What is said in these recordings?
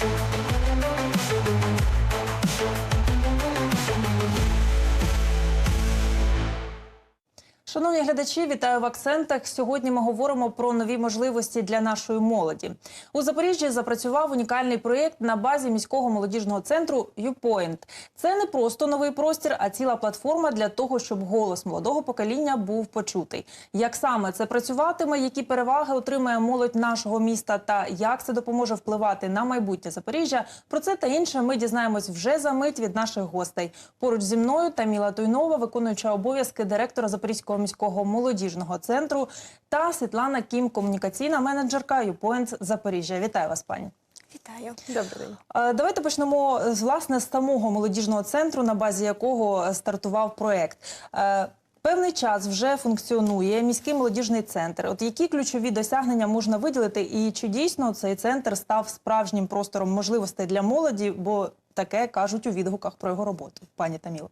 Thank you. Шановні глядачі, вітаю в акцентах. Сьогодні ми говоримо про нові можливості для нашої молоді. У Запоріжжі запрацював унікальний проєкт на базі міського молодіжного центру «Юпоінт». Це не просто новий простір, а ціла платформа для того, щоб голос молодого покоління був почутий. Як саме це працюватиме, які переваги отримає молодь нашого міста, та як це допоможе впливати на майбутнє Запоріжжя? Про це та інше ми дізнаємось вже за мить від наших гостей. Поруч зі мною Таміла Туйнова, виконуюча обов'язки директора Запорізького міського молодіжного центру, та Світлана Кім, комунікаційна менеджерка «Юпоінт Запоріжжя. Вітаю вас, пані. Вітаю. Добрий день. Е, Давайте почнемо з власне з самого молодіжного центру, на базі якого стартував проект. Е, Певний час вже функціонує міський молодіжний центр. От які ключові досягнення можна виділити, і чи дійсно цей центр став справжнім простором можливостей для молоді? Бо таке кажуть у відгуках про його роботу, пані Таміло.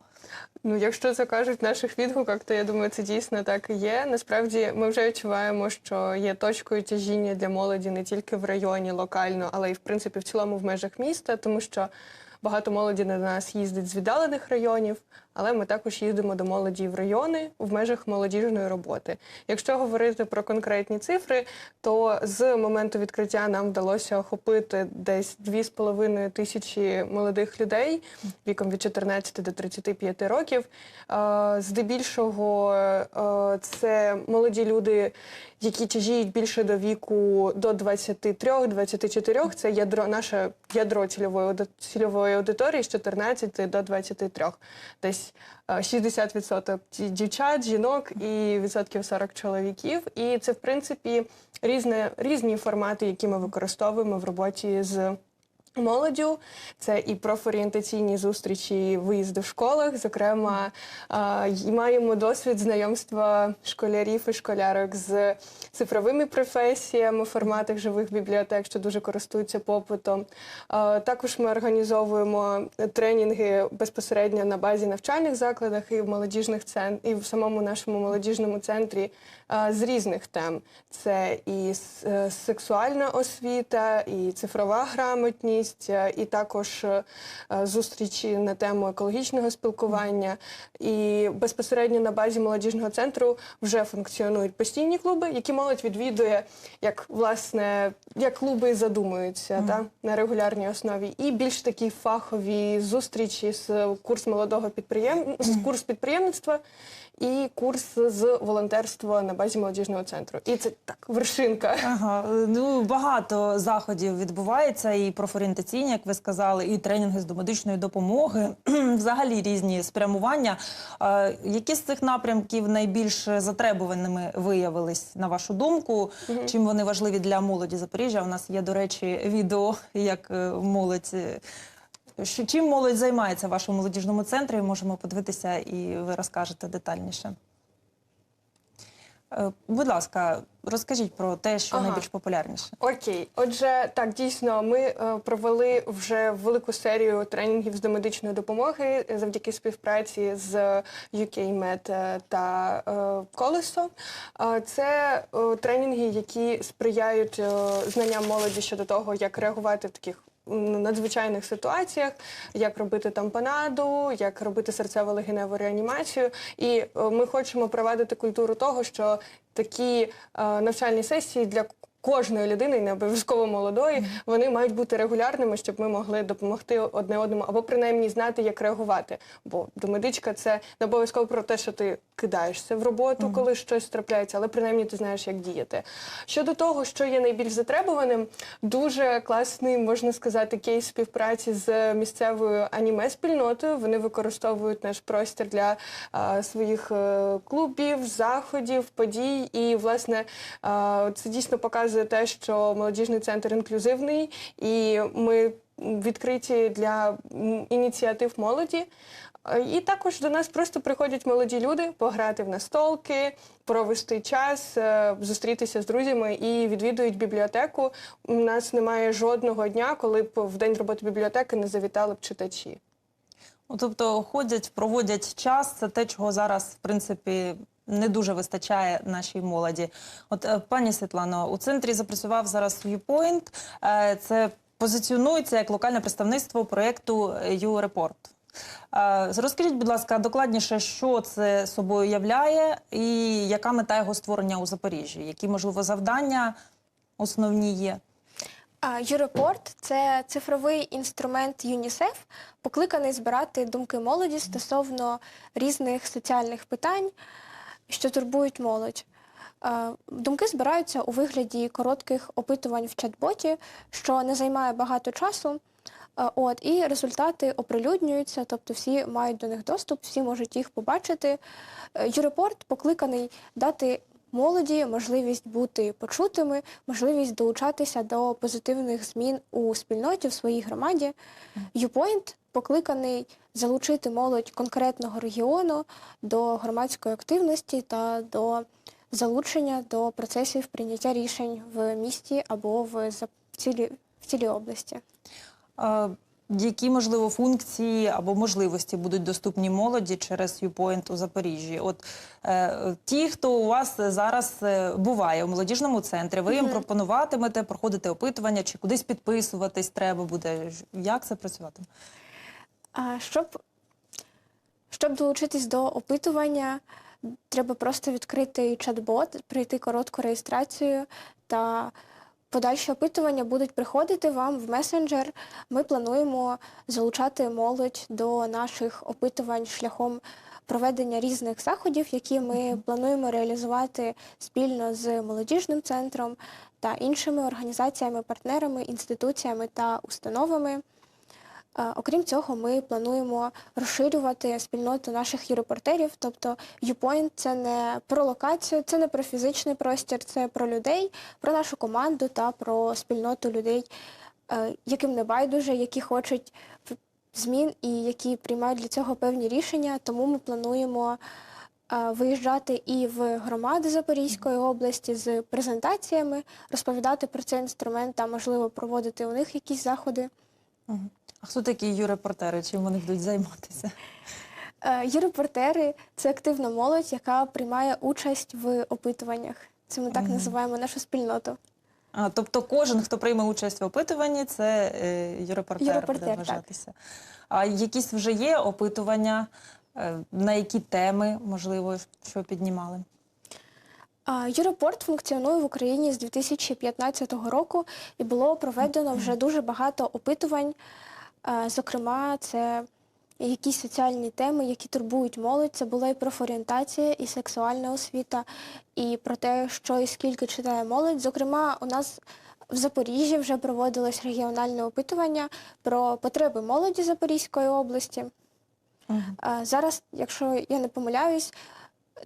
Ну, якщо це кажуть в наших відгуках, то я думаю, це дійсно так і є. Насправді, ми вже відчуваємо, що є точкою тяжіння для молоді не тільки в районі локально, але й в принципі в цілому в межах міста, тому що багато молоді на нас їздить з віддалених районів. Але ми також їздимо до молоді в райони в межах молодіжної роботи. Якщо говорити про конкретні цифри, то з моменту відкриття нам вдалося охопити десь 2,5 тисячі молодих людей віком від 14 до 35 років. Е, Здебільшого е, це молоді люди, які тяжіють більше до віку до 23-24. Це ядро, наше ядро цільової цільової аудиторії з 14 до 23. Десь е, 60% дівчат, жінок і відсотків 40 чоловіків. І це, в принципі, різне, різні формати, які ми використовуємо в роботі з. Молоддю це і профорієнтаційні зустрічі, і виїзди в школах. Зокрема, маємо досвід знайомства школярів і школярок з цифровими професіями в форматах живих бібліотек, що дуже користуються попитом. Також ми організовуємо тренінги безпосередньо на базі навчальних закладах і в молодіжних цен... і в самому нашому молодіжному центрі з різних тем. Це і сексуальна освіта, і цифрова грамотність, е, і також е, зустрічі на тему екологічного спілкування. І безпосередньо на базі молодіжного центру вже функціонують постійні клуби, які молодь відвідує, як власне як клуби задумуються та, на регулярній основі. І більш такі фахові зустрічі з курс молодого підприєм... з курс підприємництва і курс з волонтерства на базі молодіжного центру. І це так вершинка. Ага, е, ну багато заходів відбувається, і профорієнтаційні, як ви сказали, і тренінги з домедичної допомоги, взагалі різні спрямування. Е, Які з цих напрямків найбільш затребуваними виявились, на вашу думку? Чим вони важливі для молоді Запоріжжя? У нас є, до речі, відео, як е, молодь. Що- Чим молодь займається в вашому молодіжному центрі? Можемо подивитися, і ви розкажете детальніше. Е, Будь ласка, розкажіть про те, що Ага. найбільш популярніше. Окей, отже, так дійсно, ми е, провели вже велику серію тренінгів з домедичної допомоги завдяки співпраці з UKMed е, та е, Колесо. Це е, тренінги, які сприяють е, знанням молоді щодо того, як реагувати в таких надзвичайних ситуаціях, як робити тампонаду, як робити серцево-легеневу реанімацію. І е, ми хочемо провадити культуру того, що такі е, навчальні сесії для кожної людини, не обов'язково молодої, вони мають бути регулярними, щоб ми могли допомогти одне одному, або принаймні знати, як реагувати. Бо домедичка це не обов'язково про те, що ти кидаєшся в роботу, коли щось трапляється, але принаймні ти знаєш, як діяти. Щодо того, що є найбільш затребуваним, дуже класний, можна сказати, кейс співпраці з місцевою аніме-спільнотою. Вони використовують наш простір для а, своїх е, клубів, заходів, подій. І, власне, а, це дійсно показує те, що молодіжний центр інклюзивний, і ми відкриті для ініціатив молоді. І також до нас просто приходять молоді люди пограти в настолки, провести час, е, зустрітися з друзями і відвідують бібліотеку. У нас немає жодного дня, коли б в день роботи бібліотеки не завітали б читачі. Ну, тобто ходять, проводять час. Це те, чого зараз, в принципі, не дуже вистачає нашій молоді. От, е, пані Світлано, у центрі запрацював зараз Viewpoint. Е, Це позиціонується як локальне представництво проєкту «Ю-Репорт». Е, Розкажіть, будь ласка, докладніше, що це собою являє і яка мета його створення у Запоріжжі? Які, можливо, завдання основні є? Юрепорт це цифровий інструмент ЮНІСЕФ, покликаний збирати думки молоді стосовно різних соціальних питань, що турбують молодь. Думки збираються у вигляді коротких опитувань в чат-боті, що не займає багато часу. От, і результати оприлюднюються, тобто всі мають до них доступ, всі можуть їх побачити. Е, Юрепорт покликаний дати молоді можливість бути почутими, можливість долучатися до позитивних змін у спільноті в своїй громаді. Юпойнт покликаний залучити молодь конкретного регіону до громадської активності та до залучення до процесів прийняття рішень в місті або в цілій, в цілій області. Е, Які, можливо, функції або можливості будуть доступні молоді через YouPoint у Запоріжжі? От е, ті, хто у вас зараз е, буває у молодіжному центрі, ви їм пропонуватимете проходити опитування чи кудись підписуватись треба буде? Як це працюватиме? Щоб, щоб долучитись до опитування, треба просто відкрити чат-бот, пройти коротку реєстрацію та подальші опитування будуть приходити вам в месенджер. Ми плануємо залучати молодь до наших опитувань шляхом проведення різних заходів, які ми плануємо реалізувати спільно з молодіжним центром та іншими організаціями, партнерами, інституціями та установами. Е, Окрім цього, ми плануємо розширювати спільноту наших юрепортерів. Тобто YouPoint – це не про локацію, це не про фізичний простір, це про людей, про нашу команду та про спільноту людей, е, яким не байдуже, які хочуть змін і які приймають для цього певні рішення. Тому ми плануємо е, виїжджати і в громади Запорізької області з презентаціями, розповідати про цей інструмент та, можливо, проводити у них якісь заходи. А хто такі юрепортери? Чим вони будуть займатися? Е, Юрепортери це активна молодь, яка приймає участь в опитуваннях. Це ми так називаємо нашу спільноту. А, тобто кожен, хто прийме участь в опитуванні, це е, юрепортер, Юрепортер, буде так. А якісь вже є опитування, е, на які теми, можливо, що піднімали? А, Юрепорт функціонує в Україні з 2015 року і було проведено вже дуже багато опитувань. Зокрема, це якісь соціальні теми, які турбують молодь. Це була і профорієнтація, і сексуальна освіта, і про те, що і скільки читає молодь. Зокрема, у нас в Запоріжжі вже проводилось регіональне опитування про потреби молоді Запорізької області. Мгм. А Зараз, якщо я не помиляюсь,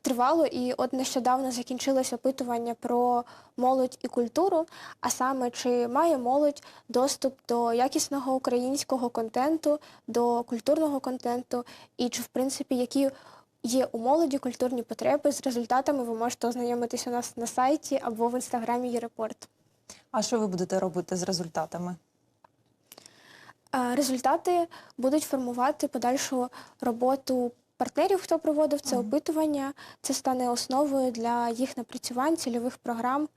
тривало і от нещодавно закінчилось опитування про молодь і культуру, а саме чи має молодь доступ до якісного українського контенту, до культурного контенту, і чи в принципі які є у молоді культурні потреби. З результатами ви можете ознайомитись у нас на сайті або в інстаграмі Єрепорт. А що ви будете робити з результатами? Е, Результати будуть формувати подальшу роботу партнерів, хто проводив це опитування. Це стане основою для їх напрацювань, цільових програм.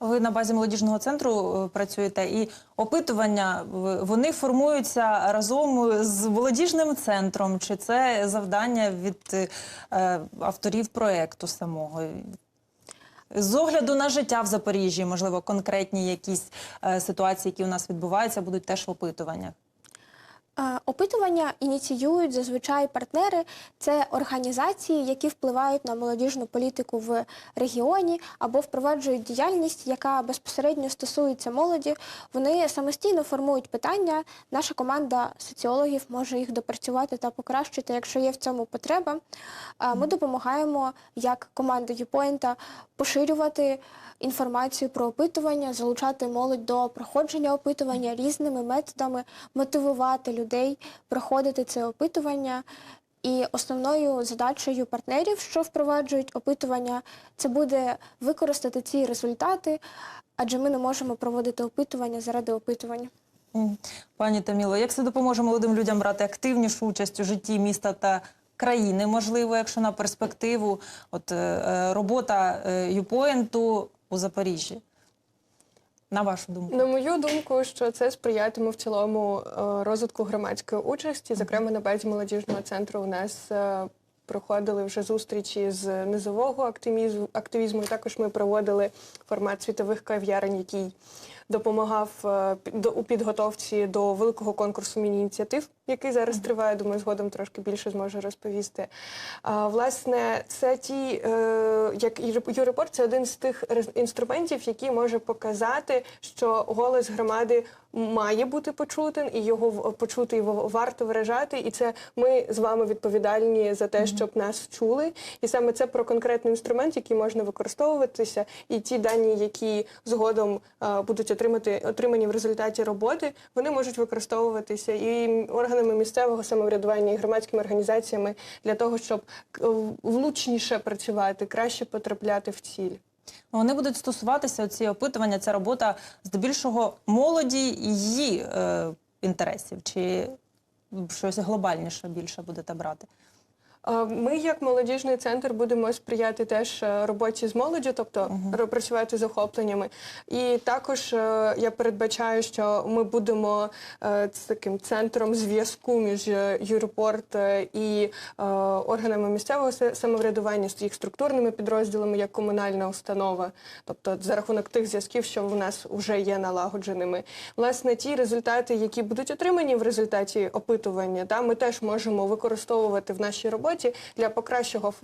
Ви на базі молодіжного центру е, працюєте, і опитування вони формуються разом з молодіжним центром. Чи це завдання від е, авторів проекту самого? З огляду на життя в Запоріжжі, можливо, конкретні якісь е, ситуації, які у нас відбуваються, будуть теж в опитуваннях. Е, Опитування ініціюють зазвичай партнери. Це організації, які впливають на молодіжну політику в регіоні або впроваджують діяльність, яка безпосередньо стосується молоді. Вони самостійно формують питання. Наша команда соціологів може їх допрацювати та покращити, якщо є в цьому потреба. Е, Ми допомагаємо як команда Юпоінта поширювати інформацію про опитування, залучати молодь до проходження опитування різними методами, мотивувати людей проходити це опитування. І основною задачею партнерів, що впроваджують опитування, це буде використати ці результати, адже ми не можемо проводити опитування заради опитування. Пані Таміло, як це допоможе молодим людям брати активнішу участь у житті міста та країни, можливо, якщо на перспективу от, е, е, робота е, Юпоінту у Запоріжжі? На вашу думку? На мою думку, що це сприятиме в цілому е, розвитку громадської участі. Зокрема, на базі молодіжного центру у нас е, проходили вже зустрічі з низового активізму. активізму. Також ми проводили формат світових кав'ярень, який допомагав е, у підготовці до великого конкурсу міні-ініціатив, який зараз триває. Думаю, згодом трошки більше зможу розповісти. А, власне, це ті, е, як Юрепорт, це один з тих інструментів, який може показати, що голос громади має бути почутим, і його почути його варто виражати. І це ми з вами відповідальні за те, щоб нас чули. І саме це про конкретний інструмент, який можна використовуватися, і ті дані, які згодом е, будуть отримати отримані в результаті роботи, вони можуть використовуватися і органами місцевого самоврядування, і громадськими організаціями для того, щоб влучніше працювати, краще потрапляти в ціль. Вони будуть стосуватися ці опитування, ця робота здебільшого молоді її е, інтересів, чи щось глобальніше більше будете брати? Ми, як молодіжний центр, будемо сприяти теж е, роботі з молоддю, тобто ро- працювати з охопленнями. І також е, я передбачаю, що ми будемо е, таким центром зв'язку між Юрпорт і органами місцевого самоврядування, з їх структурними підрозділами як комунальна установа, тобто за рахунок тих зв'язків, що в нас вже є налагодженими. Власне, ті результати, які будуть отримані в результаті опитування, та ми теж можемо використовувати в нашій роботі для покращого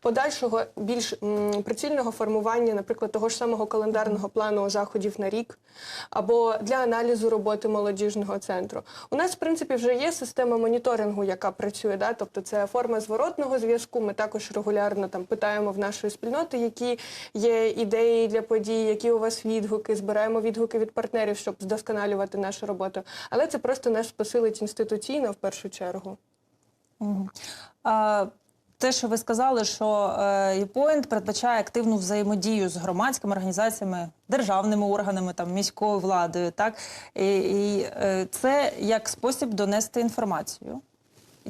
подальшого більш прицільного формування, наприклад, того ж самого календарного плану заходів на рік, або для аналізу роботи молодіжного центру. У нас, в принципі, вже є система моніторингу, яка працює. Да? Тобто це форма зворотного зв'язку. Ми також регулярно там питаємо в нашої спільноти, які є ідеї для подій, які у вас відгуки, збираємо відгуки від партнерів, щоб вдосконалювати нашу роботу. Але це просто нас посилить інституційно в першу чергу. Мгм. Те, що ви сказали, що е, ePoint передбачає активну взаємодію з громадськими організаціями, державними органами, там міською владою, так і, і е, це як спосіб донести інформацію.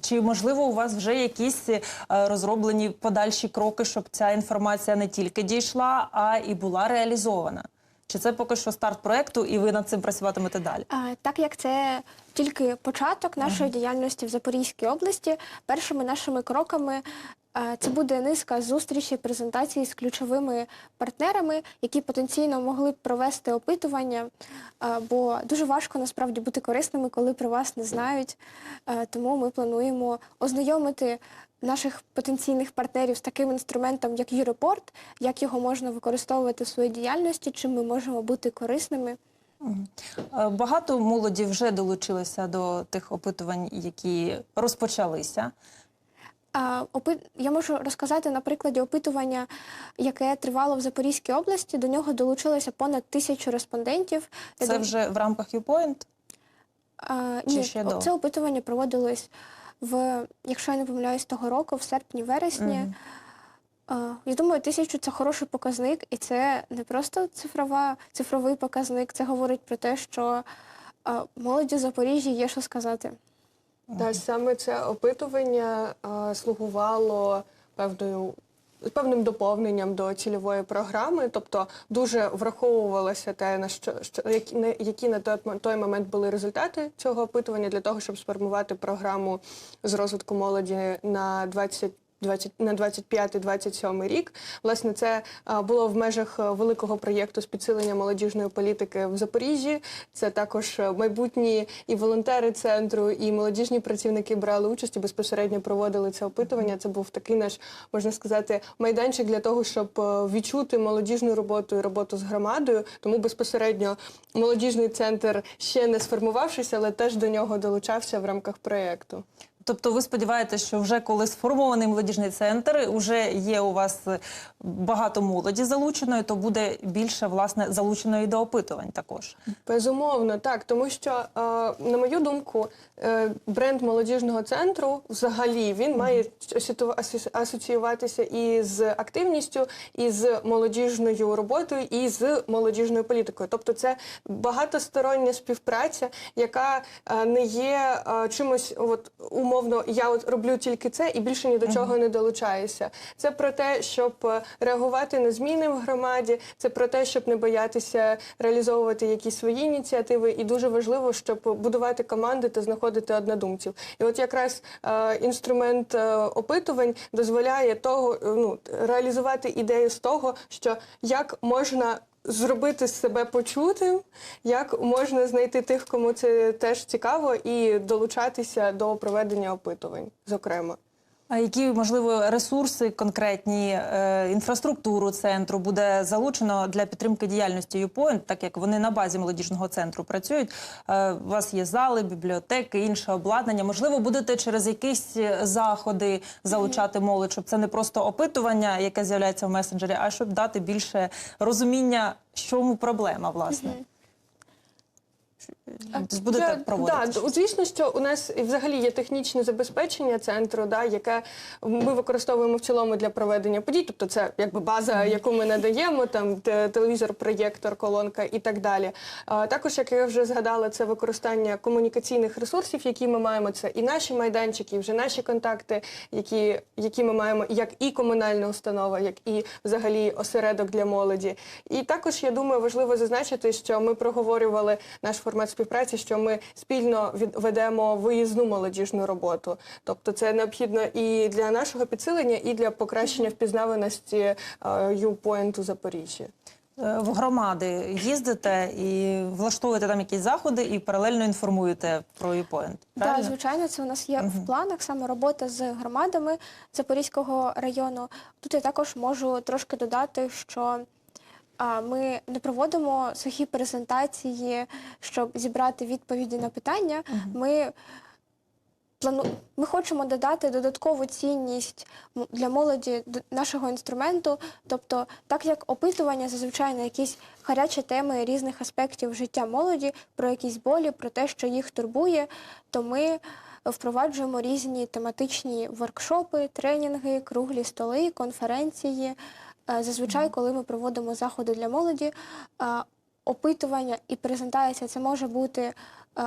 Чи можливо у вас вже якісь е, розроблені подальші кроки, щоб ця інформація не тільки дійшла, а і була реалізована? Чи це поки що старт проекту, і ви над цим працюватимете далі? А, Так як це тільки початок нашої діяльності в Запорізькій області, першими нашими кроками це буде низка зустрічей, презентацій з ключовими партнерами, які потенційно могли б провести опитування, бо дуже важко насправді бути корисними, коли про вас не знають. Тому ми плануємо ознайомити наших потенційних партнерів з таким інструментом, як Юрепорт, як його можна використовувати в своїй діяльності, чим ми можемо бути корисними. Е, Багато молоді вже долучилися до тих опитувань, які розпочалися. Я можу розказати на прикладі опитування, яке тривало в Запорізькій області. До нього долучилося понад тисячу респондентів. Це вже в рамках YouPoint? а, чи ні, ще о- до? це опитування проводилось в, якщо я не помиляюсь, того року, в серпні-вересні. Мгм. А, Я думаю, тисячу це хороший показник, і це не просто цифрова, цифровий показник. Це говорить про те, що а, молоді Запоріжжя є що сказати. Та саме це опитування а, слугувало певною. Певним доповненням до цільової програми, тобто дуже враховувалося те, на що, що які, на, які на той, той момент були результати цього опитування для того, щоб сформувати програму з розвитку молоді на 20 20, на 25-27 рік. Власне, це було в межах великого проєкту з підсилення молодіжної політики в Запоріжжі. Це також майбутні і волонтери центру, і молодіжні працівники брали участь і безпосередньо проводили це опитування. Це був такий наш, можна сказати, майданчик для того, щоб відчути молодіжну роботу і роботу з громадою. Тому безпосередньо молодіжний центр ще не сформувавшися, але теж до нього долучався в рамках проєкту. Тобто ви сподіваєтеся, що вже коли сформований молодіжний центр, вже є у вас багато молоді залученої, то буде більше власне залученої до опитувань також. Безумовно, так, тому що, е, на мою думку, е, бренд молодіжного центру взагалі він має асоціюва- асоці- асоціюватися і з активністю, і з молодіжною роботою, і з молодіжною політикою. Тобто, це багатостороння співпраця, яка е, не є чимось от умовно я от роблю тільки це і більше ні до чого не долучаюся. Це про те, щоб реагувати на зміни в громаді, це про те, щоб не боятися реалізовувати якісь свої ініціативи. І дуже важливо, щоб будувати команди та знаходити однодумців. І от якраз е, інструмент е, опитувань дозволяє того, е, ну реалізувати ідею з того, що як можна. Зробити себе почутим, як можна знайти тих, кому це теж цікаво, і долучатися до проведення опитувань, зокрема. А які можливо ресурси конкретні е, інфраструктуру центру буде залучено для підтримки діяльності ЮПОІНТ, так як вони на базі молодіжного центру працюють? Е, у вас є зали, бібліотеки, інше обладнання. Можливо, будете через якісь е, заходи залучати молодь, щоб це не просто опитування, яке з'являється в месенджері, а щоб дати більше розуміння, в чому проблема, власне. Будете проводити? Да, звісно, що у нас взагалі є технічне забезпечення центру, да, яке ми використовуємо в цілому для проведення подій. Тобто, це якби база, яку ми надаємо, там телевізор, проєктор, колонка і так далі. А, також, як я вже згадала, це використання комунікаційних ресурсів, які ми маємо. Це і наші майданчики, і вже наші контакти, які, які ми маємо як і комунальна установа, як і взагалі осередок для молоді. І також я думаю, важливо зазначити, що ми проговорювали наш формат співпраці, що ми спільно ведемо виїзну молодіжну роботу. Тобто, це необхідно і для нашого підсилення, і для покращення впізнаваності Юпоінт у Запоріжжі. Е, В громади їздите і влаштовуєте там якісь заходи і паралельно інформуєте про ЮПОІНТ. Так, звичайно, це у нас є в планах саме робота з громадами Запорізького району. Тут я також можу трошки додати, що ми не проводимо сухі презентації, щоб зібрати відповіді на питання. Ми плану... Ми хочемо додати додаткову цінність для молоді нашого інструменту. Тобто, так як опитування зазвичай на якісь гарячі теми різних аспектів життя молоді, про якісь болі, про те, що їх турбує, то ми впроваджуємо різні тематичні воркшопи, тренінги, круглі столи, конференції. Е, Зазвичай, коли ми проводимо заходи для молоді, е, опитування і презентація це може бути е,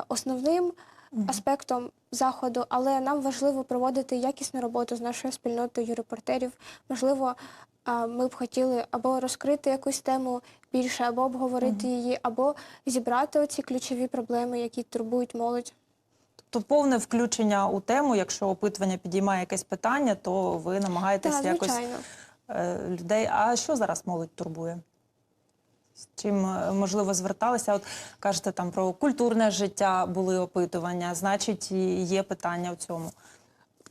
основним аспектом заходу, але нам важливо проводити якісну роботу з нашою спільнотою репортерів. Можливо, ми б хотіли або розкрити якусь тему більше, або обговорити її, або зібрати оці ключові проблеми, які турбують молодь. Тобто повне включення у тему, якщо опитування підіймає якесь питання, то ви намагаєтесь Так, якось людей. А що зараз молодь турбує? З чим е, можливо зверталися? От кажете там про культурне життя були опитування, значить, є питання в цьому.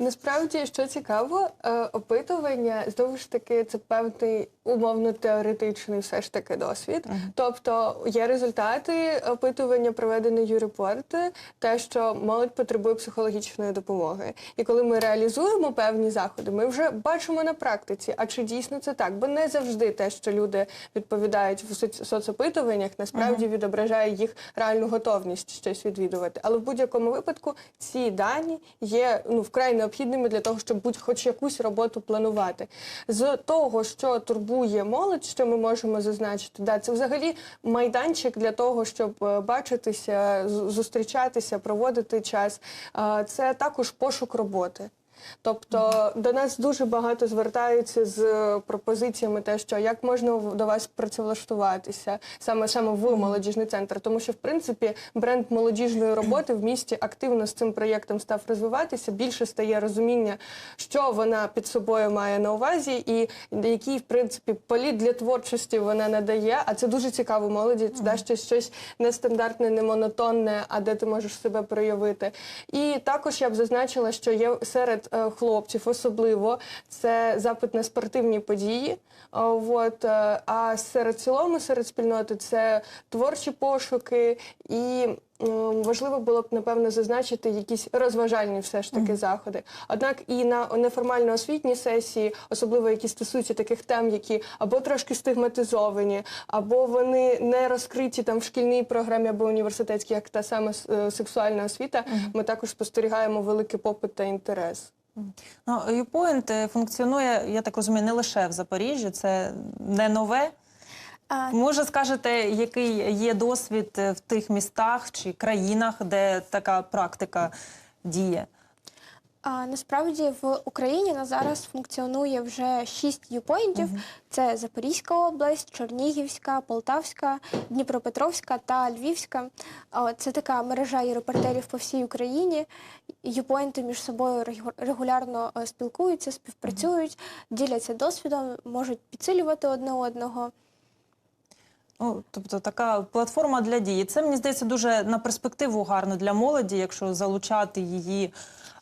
Насправді, що цікаво, е, опитування знову ж таки це певний умовно теоретичний все ж таки досвід. Тобто є результати опитування, проведене юрепорт, те, що молодь потребує психологічної допомоги. І коли ми реалізуємо певні заходи, ми вже бачимо на практиці, а чи дійсно це так? Бо не завжди те, що люди відповідають в соц- соцопитуваннях, насправді відображає їх реальну готовність щось відвідувати. Але в будь-якому випадку ці дані є ну вкрай необхідними для того, щоб будь-хоч якусь роботу планувати. З того, що турбує молодь, що ми можемо зазначити, да, це взагалі майданчик для того, щоб е, бачитися, зустрічатися, проводити час. Це також пошук роботи. Тобто до нас дуже багато звертаються з е, пропозиціями, те, що як можна до вас працевлаштуватися саме саме в молодіжний центр, тому що в принципі бренд молодіжної роботи в місті активно з цим проєктом став розвиватися. Більше стає розуміння, що вона під собою має на увазі, і який в принципі політ для творчості вона надає. А це дуже цікаво молоді. Це дасть щось, щось нестандартне, не монотонне, а де ти можеш себе проявити. І також я б зазначила, що є серед е, хлопців особливо це запит на спортивні події. От, е, а серед цілому, серед спільноти, це творчі пошуки, і важливо було б напевно зазначити якісь розважальні все ж таки заходи. Однак і на неформально освітній сесії, особливо які стосуються таких тем, які або трошки стигматизовані, або вони не розкриті там в шкільній програмі або університетській, як та саме сексуальна освіта, ми також спостерігаємо великий попит та інтерес. Ну, ЮПОІНТ е, функціонує, я так розумію, не лише в Запоріжжі, це не нове. Може, скажете, який є досвід е, в тих містах чи країнах, де така практика діє? А насправді в Україні на зараз функціонує вже шість юпоінтів: це Запорізька область, Чернігівська, Полтавська, Дніпропетровська та Львівська. Це така мережа єропортерів по всій Україні. Юпоінти між собою регу- регулярно е, спілкуються, співпрацюють, діляться досвідом, можуть підсилювати одне одного. Ну, тобто така платформа для дії. Це мені здається дуже на перспективу гарно для молоді, якщо залучати її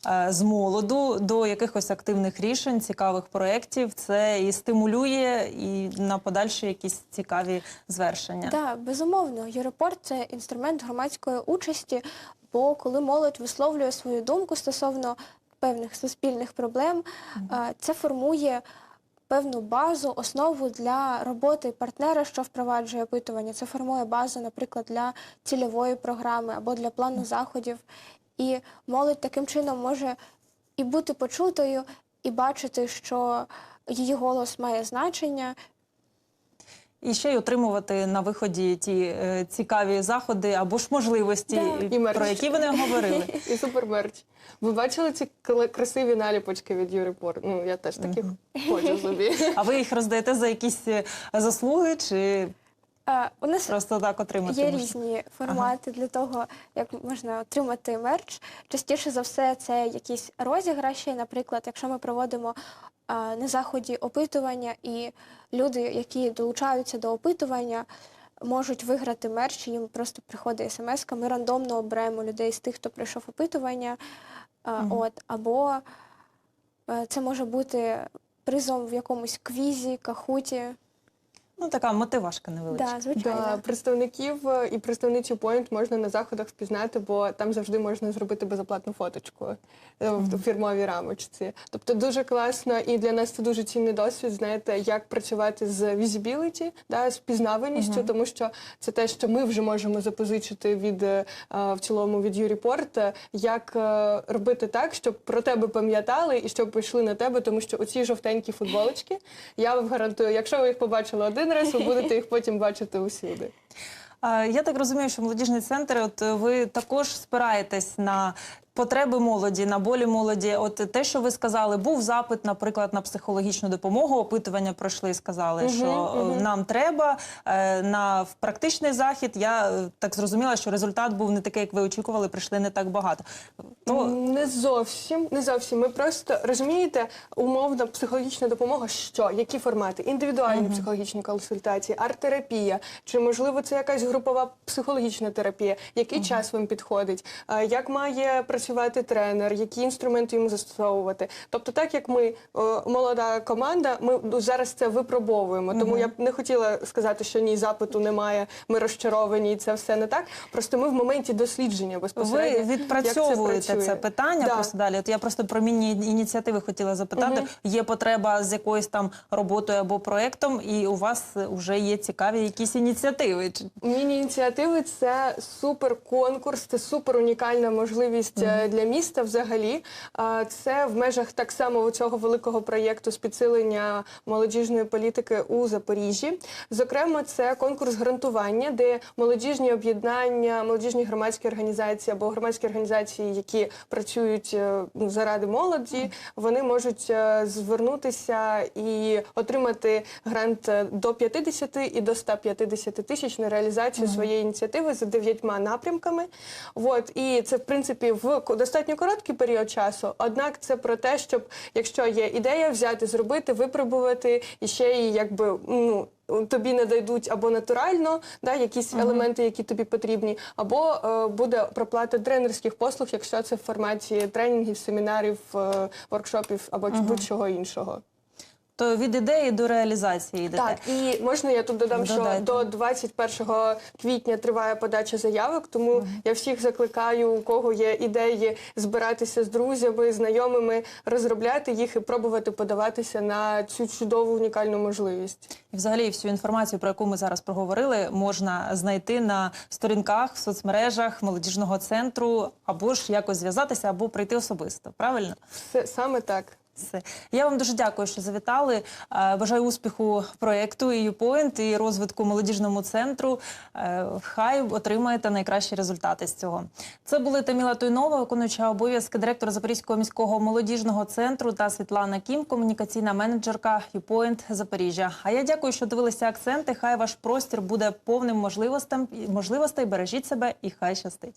е, з молоду до якихось активних рішень, цікавих проєктів. Це і стимулює, і на подальші якісь цікаві звершення. Так, безумовно, Єропорт це інструмент громадської участі, бо коли молодь висловлює свою думку стосовно певних суспільних проблем, е, це формує певну базу, основу для роботи партнера, що впроваджує опитування. Це формує базу, наприклад, для цільової програми або для плану заходів. І молодь таким чином може і бути почутою, і бачити, що її голос має значення, І ще й отримувати на виході ті е, цікаві заходи або ж можливості, Да. І мерч. про які вони говорили. І супермерч. Ви бачили ці кла- красиві наліпочки від Юрипор? Ну, я теж таких хочу собі. А ви їх роздаєте за якісь е, заслуги чи Е, У нас просто так отримати? Є можна? різні формати для того, як можна отримати мерч. Частіше за все, це якісь розіграші. Наприклад, якщо ми проводимо на заході опитування, і люди, які долучаються до опитування, можуть виграти мерч, їм просто приходить смс. Ми рандомно обираємо людей з тих, хто пройшов опитування. Е, От, або е, це може бути призом в якомусь квізі, кахуті. Ну, така мотивашка невеличка. Да, звичайно. Да, представників е, і представницю Point можна на заходах впізнати, бо там завжди можна зробити безоплатну фоточку е, в фірмовій рамочці. Тобто дуже класно, і для нас це дуже цінний досвід. Знаєте, як працювати з візибіліті, да, з пізнаваністю, тому що це те, що ми вже можемо запозичити від е, в цілому від Юріпорт, як е, робити так, щоб про тебе пам'ятали і щоб пішли на тебе, тому що оці жовтенькі футболочки, я вам гарантую, якщо ви їх побачили один ви будете їх потім бачити усюди. Я так розумію, що молодіжний центр, от ви також спираєтесь на потреби молоді, на болі молоді. От те, що ви сказали, був запит, наприклад, на психологічну допомогу. Опитування пройшли і сказали, що е, нам треба е, на практичний захід. Я е, так зрозуміла, що результат був не такий, як ви очікували. Прийшли не так багато. Ну, Не зовсім, не зовсім. Ми просто розумієте, умовна психологічна допомога. Що які формати? Індивідуальні психологічні консультації, арт-терапія, чи можливо це якась групова психологічна терапія? Який час вам підходить? Як має працювати тренер? Які інструменти йому застосовувати? Тобто, так як ми е, молода команда, ми зараз це випробовуємо. Тому я б не хотіла сказати, що ні, запиту немає. Ми розчаровані, і це все не так. Просто ми в моменті дослідження безпосередньо. Ви відпрацьовуєте це, працює. питання Да. просто далі. От я просто про міні-ініціативи хотіла запитати. Є потреба з якоюсь там роботою або проектом, і у вас вже є цікаві якісь ініціативи. Міні-ініціативи це супер конкурс, це супер унікальна можливість е, для міста взагалі. Це в межах так само цього великого проєкту з підсилення молодіжної політики у Запоріжжі. Зокрема, це конкурс грантування, де молодіжні об'єднання, молодіжні громадські організації або громадські організації, які працюють е, ну, заради молоді, вони можуть е, звернутися і отримати грант е, до 50 і до 150 тисяч на реалізацію своєї ініціативи за дев'ятьма напрямками. От і це в принципі в достатньо короткий період часу. Однак це про те, щоб якщо є ідея, взяти, зробити, випробувати і ще і якби ну. Тобі не дойдуть або натурально, да, якісь елементи, які тобі потрібні, або е, буде проплата тренерських послуг, якщо це в форматі тренінгів, семінарів, е, воркшопів або будь-чого іншого. То від ідеї до реалізації йдете. Так, і можна я тут додам, що Додайте. до 21 квітня триває подача заявок, тому я всіх закликаю, у кого є ідеї збиратися з друзями, знайомими, розробляти їх і пробувати подаватися на цю чудову унікальну можливість. І взагалі всю інформацію, про яку ми зараз проговорили, можна знайти на сторінках в соцмережах молодіжного центру, або ж якось зв'язатися, або прийти особисто. Правильно? Все саме так. Все. Я вам дуже дякую, що завітали. Е, Бажаю успіху проєкту YouPoint, і розвитку молодіжному центру. Е, Хай отримаєте найкращі результати з цього. Це були Таміла Туйнова, виконуюча обов'язки директора Запорізького міського молодіжного центру та Світлана Кім, комунікаційна менеджерка YouPoint Запоріжжя. А я дякую, що дивилися акценти. Хай ваш простір буде повним можливостей. Можливостей. Бережіть себе і хай щастить.